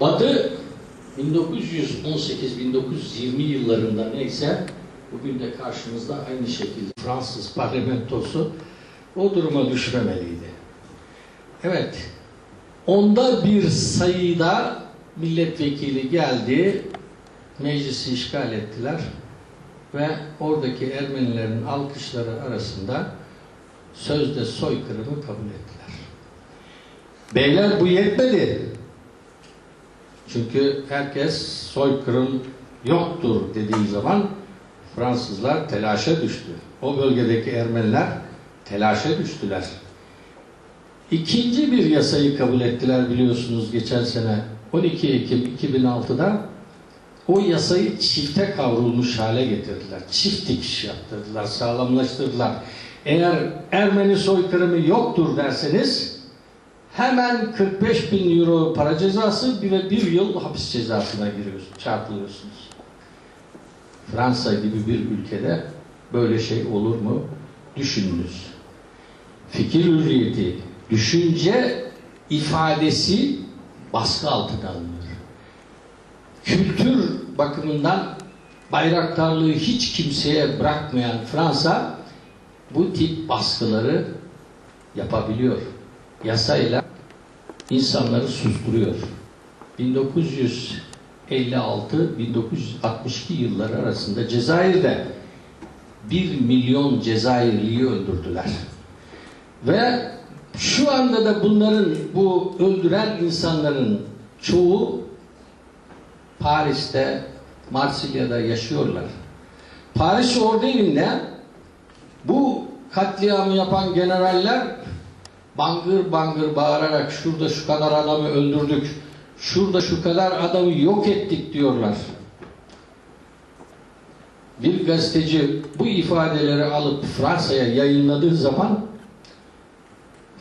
Batı 1918-1920 yıllarında neyse bugün de karşımızda aynı şekilde Fransız parlamentosu o duruma düşmemeliydi. Evet, onda bir sayıda milletvekili geldi, meclisi işgal ettiler ve oradaki Ermenilerin alkışları arasında sözde soykırımı kabul ettiler. Beyler bu yetmedi. Çünkü herkes soykırım yoktur dediği zaman Fransızlar telaşa düştü. O bölgedeki Ermeniler telaşa düştüler. İkinci bir yasayı kabul ettiler biliyorsunuz geçen sene 12 Ekim 2006'da o yasayı çifte kavrulmuş hale getirdiler. Çift dikiş yaptırdılar, sağlamlaştırdılar. Eğer Ermeni soykırımı yoktur derseniz hemen 45 bin euro para cezası ve bir yıl hapis cezasına giriyorsunuz, çarpılıyorsunuz. Fransa gibi bir ülkede böyle şey olur mu? Düşününüz. Fikir hürriyeti, düşünce ifadesi baskı altına alınır. Kültür bakımından bayraktarlığı hiç kimseye bırakmayan Fransa bu tip baskıları yapabiliyor. Yasayla insanları susturuyor. 1956-1962 yılları arasında Cezayir'de 1 milyon Cezayirliyi öldürdüler. Ve şu anda da bunların bu öldüren insanların çoğu Paris'te, Marsilya'da yaşıyorlar. Paris ordu evinde bu katliamı yapan generaller bangır bangır bağırarak şurada şu kadar adamı öldürdük, şurada şu kadar adamı yok ettik diyorlar. Bir gazeteci bu ifadeleri alıp Fransa'ya yayınladığı zaman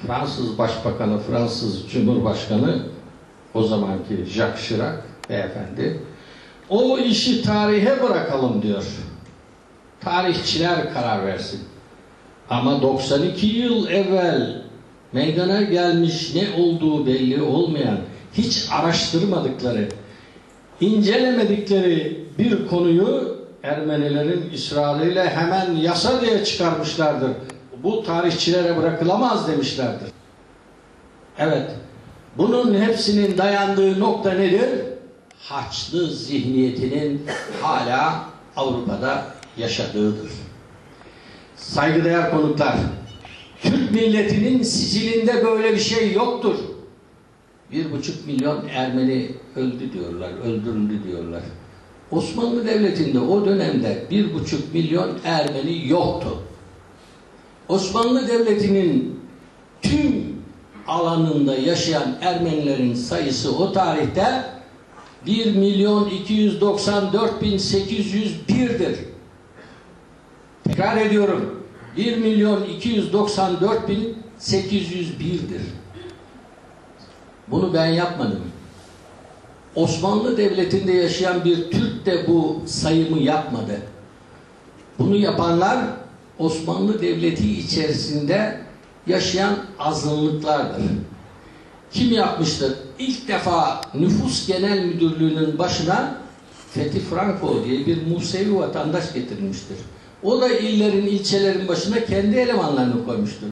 Fransız Başbakanı, Fransız Cumhurbaşkanı o zamanki Jacques Chirac beyefendi o işi tarihe bırakalım diyor. Tarihçiler karar versin. Ama 92 yıl evvel meydana gelmiş ne olduğu belli olmayan, hiç araştırmadıkları, incelemedikleri bir konuyu Ermenilerin ısrarıyla hemen yasa diye çıkarmışlardır. Bu tarihçilere bırakılamaz demişlerdir. Evet, bunun hepsinin dayandığı nokta nedir? Haçlı zihniyetinin hala Avrupa'da yaşadığıdır. Saygıdeğer konuklar, Türk milletinin sicilinde böyle bir şey yoktur. Bir buçuk milyon Ermeni öldü diyorlar, öldürüldü diyorlar. Osmanlı Devleti'nde o dönemde bir buçuk milyon Ermeni yoktu. Osmanlı Devleti'nin tüm alanında yaşayan Ermenilerin sayısı o tarihte 1 milyon 294 bin 801'dir. Tekrar ediyorum. 1 milyon 294 bin 801'dir. Bunu ben yapmadım. Osmanlı Devleti'nde yaşayan bir Türk de bu sayımı yapmadı. Bunu yapanlar Osmanlı Devleti içerisinde yaşayan azınlıklardır. Kim yapmıştır? İlk defa Nüfus Genel Müdürlüğü'nün başına Fethi Franco diye bir Musevi vatandaş getirilmiştir. O da illerin, ilçelerin başına kendi elemanlarını koymuştur.